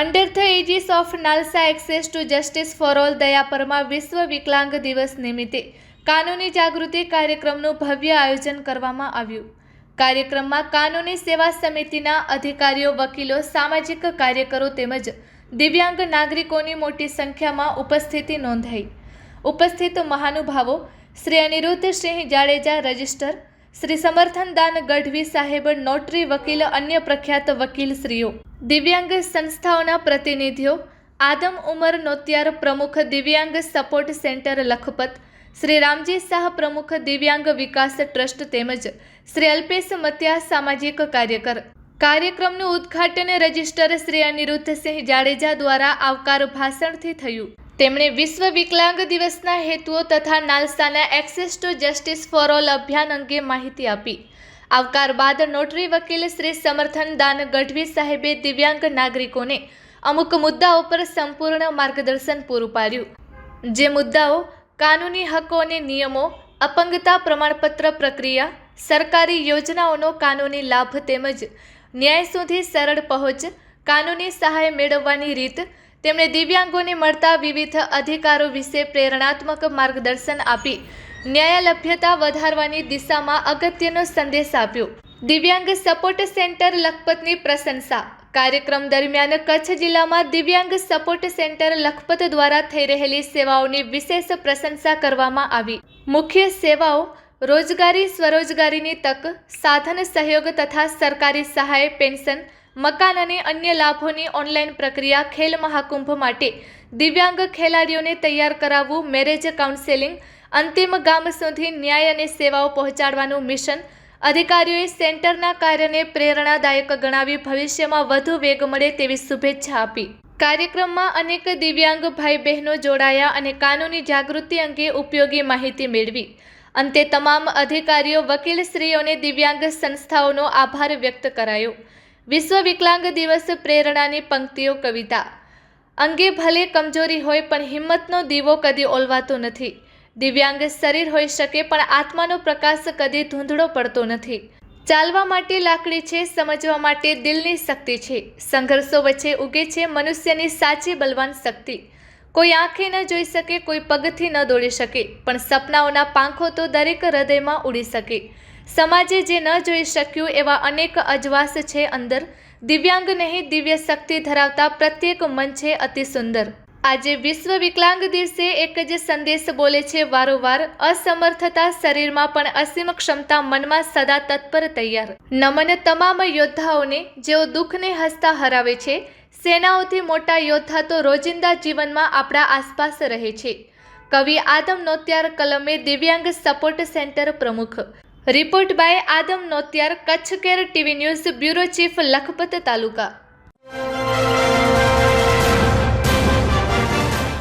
Under the aegis of NALSA access to justice for all દયાપરમાં વિશ્વ વિકલાંગ દિવસ નિમિત્તે કાનૂની જાગૃતિ કાર્યક્રમનું ભવ્ય આયોજન કરવામાં આવ્યું. કાર્યક્રમમાં કાનૂની સેવા સમિતિના અધિકારીઓ, વકીલો, સામાજિક કાર્યકરો તેમજ દિવ્યાંગ નાગરિકોની મોટી સંખ્યામાં ઉપસ્થિતિ નોંધાઈ. ઉપસ્થિત મહાનુભાવો શ્રી અનિરુદ્ધ સિંહ જાડેજા રજિસ્ટર શ્રી સમર્થનદાન ગઢવી સાહેબ, નોટરી વકીલ, અન્ય પ્રખ્યાત વકીલ શ્રીઓ દિવ્યાંગ સંસ્થાઓના પ્રતિનિધિઓ, આદમ ઉમર નોતિયાર પ્રમુખ દિવ્યાંગ સપોર્ટ સેન્ટર લખપત, શ્રી રામજી શાહ પ્રમુખ દિવ્યાંગ વિકાસ ટ્રસ્ટ તેમજ શ્રી અલ્પેશ મત્યા સામાજિક કાર્યકર. કાર્યક્રમનું ઉદ્ઘાટન રજિસ્ટર શ્રી અનિરુદ્ધસિંહ જાડેજા દ્વારા આવકાર ભાષણથી થયું. તેમણે વિશ્વ વિકલાંગ દિવસના હેતુઓ તથા નાલસાના access to justice for all અભિયાન અંગે માહિતી આપી. આવકાર બાદ નોટરી વકીલ શ્રી સમર્થન દાન ગઢવી સાહેબે દિવ્યાંગ નાગરિકોને અમુક મુદ્દાઓ પર સંપૂર્ણ માર્ગદર્શન પૂરું પાડ્યું. જે મુદ્દાઓ, કાનૂની હકો અને નિયમો, અપંગતા પ્રમાણપત્ર પ્રક્રિયા, સરકારી યોજનાઓનો કાનૂની લાભ તેમજ ન્યાય સુધી સરળ પહોંચ, કાનૂની સહાય મેળવવાની રીત તેમણે દિવ્યાંગોને મળતા વિવિધ અધિકારો વિશે પ્રેરણાત્મક માર્ગદર્શન આપી ન્યાયલભ્યતા વધારવાની દિશામાં અગત્યનો સંદેશ આપ્યો. દિવ્યાંગ સપોર્ટ સેન્ટર લખપતની પ્રશંસા. કાર્યક્રમ દરમિયાન કચ્છ જિલ્લામાં દિવ્યાંગ સપોર્ટ સેન્ટર લખપત દ્વારા થઈ રહેલી સેવાઓની વિશેષ પ્રશંસા કરવામાં આવી. મુખ્ય સેવાઓ રોજગારી સ્વરોજગારીની તક, સાધન સહયોગ તથા સરકારી સહાય, પેન્શન મકાન અને અન્ય લાભોની ઓનલાઈન પ્રક્રિયા ખેલ મહાકુંભ માટે દિવ્યાંગ ખેલાડીઓને તૈયાર કરાવવું મેરેજ કાઉન્સેલિંગ, અંતિમ ગામ સુધી ન્યાય અને સેવાઓ પહોંચાડવાનું મિશન, અધિકારીઓએ સેન્ટરના કાર્યને પ્રેરણાદાયક ગણાવી ભવિષ્યમાં વધુ વેગ મળે તેવી શુભેચ્છા આપી. કાર્યક્રમમાં અનેક દિવ્યાંગ ભાઈ બહેનો જોડાયા અને કાનૂની જાગૃતિ અંગે ઉપયોગી માહિતી મેળવી. અંતે તમામ અધિકારીઓ, વકીલશ્રીઓને દિવ્યાંગ સંસ્થાઓનો આભાર વ્યક્ત કરાયો. વિશ્વ વિકલાંગ દિવસ પ્રેરણાની પંક્તિઓ કવિતા. અંગે ભલે કમજોરી હોય, પણ હિંમતનો દીવો કદી ઓલવાતો નથી. દિવ્યાંગ શરીર હોઈ શકે, પણ આત્માનો પ્રકાશ કદી ધૂંધળો પડતો નથી. ચાલવા માટે લાકડી છે, સમજવા માટે દિલની શક્તિ છે. સંઘર્ષો વચ્ચે ઉગે છે, મનુષ્યની સાચી બલવાન શક્તિ. કોઈ આંખે ન જોઈ શકે, કોઈ પગથી ન દોડી શકે, પણ સપનાઓના પાંખો તો દરેક હૃદયમાં ઉડી શકે. સમાજે જે ન જોઈ શક્યું એવા અનેક અજવાસ છે અંદર. દિવ્યાંગ નહીં, દિવ્ય શક્તિ ધરાવતા પ્રત્યેક મન છે અતિ સુંદર. આજે વિશ્વ વિકલાંગ દિવસે એક જ સંદેશ બોલે છે વારંવાર, અસમર્થતા શરીરમાં પણ અસીમ ક્ષમતા મનમાં સદા તત્પર તૈયાર. નમન તમામ યોદ્ધાઓને, જેઓ દુઃખને હસતા હરાવે છે, સેનાઓથી મોટા યોદ્ધા તો રોજિંદા જીવનમાં આપણા આસપાસ રહે છે. કવિ આદમ નોત્યાર કલમે દિવ્યાંગ સપોર્ટ સેન્ટર પ્રમુખ. Report by Adam Notiyar Kutch care TV news bureau chief Lakhpat taluka.